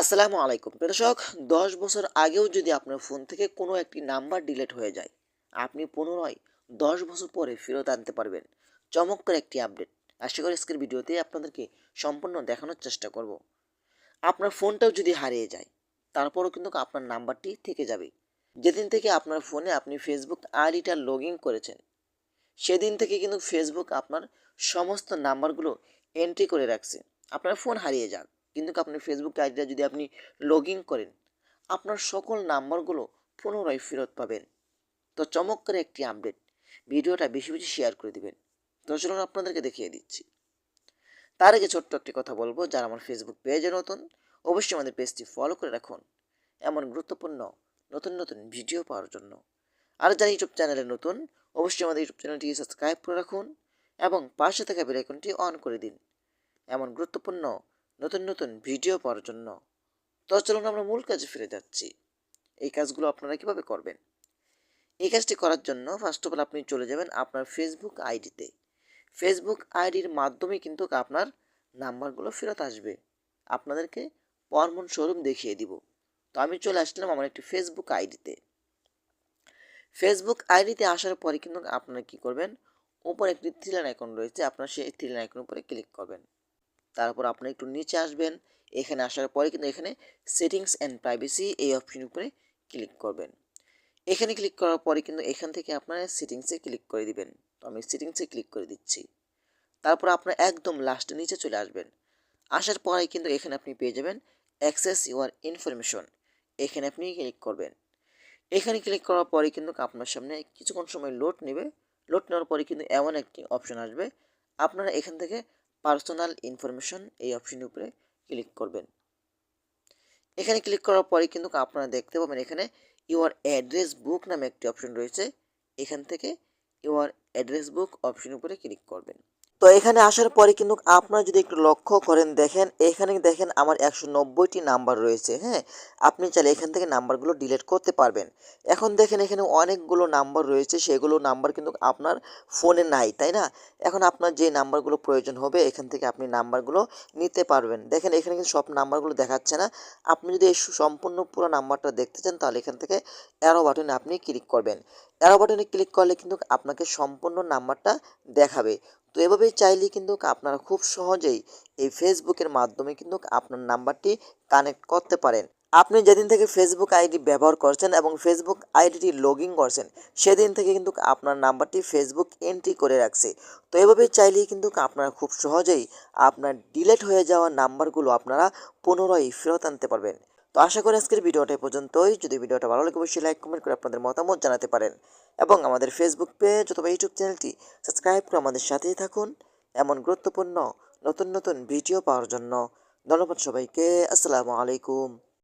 আসসালামু আলাইকুম। দর্শক, দশ বছর আগেও যদি আপনার ফোন থেকে কোনো একটি নাম্বার ডিলিট হয়ে যায়, আপনি পুনরায় দশ বছর পরে ফেরত আনতে পারবেন। চমৎকার একটি আপডেট। আশা করি আজকের ভিডিওতে আপনাদেরকে সম্পূর্ণ দেখানোর চেষ্টা করব। আপনার ফোনটাও যদি হারিয়ে যায়, তারপরও কিন্তু আপনার নাম্বারটি থেকে যাবে। যেদিন থেকে আপনার ফোনে আপনি ফেসবুক আইডিটা লগ ইন করেছেন, সেদিন থেকে কিন্তু ফেসবুক আপনার সমস্ত নাম্বারগুলো এন্ট্রি করে রাখছে। আপনার ফোন হারিয়ে যাক। কিন্তু আপনার ফেসবুক আইডিটা যদি আপনি লগ করেন, আপনার সকল নাম্বারগুলো পুনরায় ফেরত পাবেন। তো চমৎকার একটি আপডেট ভিডিওটা বেশি বেশি শেয়ার করে দিবেন। তো চলুন আপনাদেরকে দেখিয়ে দিচ্ছি। তার আগে ছোট্ট একটি কথা বলব, যারা আমার ফেসবুক পেজে নতুন, অবশ্যই আমাদের পেজটি ফলো করে রাখুন। এমন গুরুত্বপূর্ণ, নতুন নতুন ভিডিও পাওয়ার জন্য। আর যারা ইউটিউব চ্যানেলে নতুন, অবশ্যই আমাদের ইউটিউব চ্যানেলটি সাবস্ক্রাইব করে রাখুন এবং পাশে থাকা বেলাইকনটি অন করে দিন। এমন গুরুত্বপূর্ণ নতুন নতুন ভিডিও পাওয়ার জন্য। তো চলুন আমরা মূল কাজে ফিরে যাচ্ছি। এই কাজগুলো আপনারা কীভাবে করবেন? এই কাজটি করার জন্য ফার্স্ট অফ অল আপনি চলে যাবেন আপনার ফেসবুক আইডিতে। ফেসবুক আইডির মাধ্যমে কিন্তু আপনার নাম্বারগুলো ফেরত আসবে। আপনাদেরকে পরমন শোরুম দেখিয়ে দিব। তো আমি চলে আসলাম আমার একটি ফেসবুক আইডিতে। ফেসবুক আইডিতে আসার পরে কিন্তু আপনারা কি করবেন? উপরে একটি থ্রিলাইন আইকন রয়েছে, আপনার সেই থ্রিলাইন আইকন উপরে ক্লিক করবেন। তারপর আপনি একটু নিচে আসবেন, এখানে আসার পরে কিন্তু এখানে সেটিংস অ্যান্ড প্রাইভেসি এই অপশন উপরে ক্লিক করবেন। এখানে ক্লিক করার পরে কিন্তু এখান থেকে আপনারা সেটিংসে ক্লিক করে দিবেন। তো আমি সেটিংসে ক্লিক করে দিচ্ছি। তারপর আপনার একদম লাস্টে নিচে চলে আসবেন। আসার পরে কিন্তু এখানে আপনি পেয়ে যাবেন অ্যাক্সেস ইউর ইনফরমেশন এখানে আপনি ক্লিক করবেন। এখানে ক্লিক করার পরে কিন্তু আপনার সামনে কিছুক্ষণ সময় লোড নেবে। লোড নেওয়ার পরে কিন্তু এমন একটি অপশন আসবে। আপনারা এখান থেকে পার্সোনাল ইনফরমেশন এই অপশনের উপরে ক্লিক করবেন। এখানে ক্লিক করার পরে কিন্তু আপনারা দেখতে পাবেন এখানে ইউর অ্যাড্রেস বুক নামে একটি অপশন রয়েছে। এখান থেকে ইউর অ্যাড্রেস বুক অপশানের উপরে ক্লিক করবেন। তো এখানে আসার পরে কিন্তু আপনারা যদি একটু লক্ষ্য করেন, দেখেন, এখানে দেখেন আমার একশো নব্বইটি নাম্বার রয়েছে হ্যাঁ? আপনি চাইলে এখান থেকে নাম্বারগুলো ডিলিট করতে পারবেন। এখন দেখেন এখানে অনেকগুলো নাম্বার রয়েছে, সেগুলো নাম্বার কিন্তু আপনার ফোনে নাই, তাই না? এখন আপনার যে নাম্বারগুলো প্রয়োজন হবে, এখান থেকে আপনি নাম্বারগুলো নিতে পারবেন। দেখেন এখানে কিন্তু সব নাম্বারগুলো দেখাচ্ছে না। আপনি যদি এই সম্পূর্ণ পুরো নাম্বারটা দেখতে চান, তাহলে এখান থেকে অ্যারো বাটনে আপনি ক্লিক করবেন। অ্যারো বাটনে ক্লিক করলে কিন্তু আপনাকে সম্পূর্ণ নাম্বারটা দেখাবে। তো এভাবেই চাইলে কিন্তু আপনারা খুব সহজেই এই ফেসবুকের মাধ্যমে কিন্তু আপনার নাম্বারটি কানেক্ট করতে পারেন। আপনি যেদিন থেকে ফেসবুক আইডি ব্যবহার করছেন এবং ফেসবুক আইডিটি লগ ইন করছেন, সেদিন থেকে কিন্তু আপনার নাম্বারটি ফেসবুক এন্ট্রি করে রাখছে। তো এভাবে চাইলেই কিন্তু আপনারা খুব সহজেই আপনার ডিলেট হয়ে যাওয়া নাম্বারগুলো আপনারা পুনরায় ফেরত আনতে পারবেন। তো আশা করি আজকের ভিডিওটা পর্যন্তই। যদি ভিডিওটা ভালো লাগে, অবশ্যই লাইক কমেন্ট করে আপনাদের মতামত জানাতে পারেন। এবং আমাদের ফেসবুক পেজ অথবা ইউটিউব চ্যানেলটি সাবস্ক্রাইব করে আমাদের সাথেই থাকুন। এমন গুরুত্বপূর্ণ, নতুন নতুন ভিডিও পাওয়ার জন্য। ধন্যবাদ সবাইকে। আসসালামু আলাইকুম।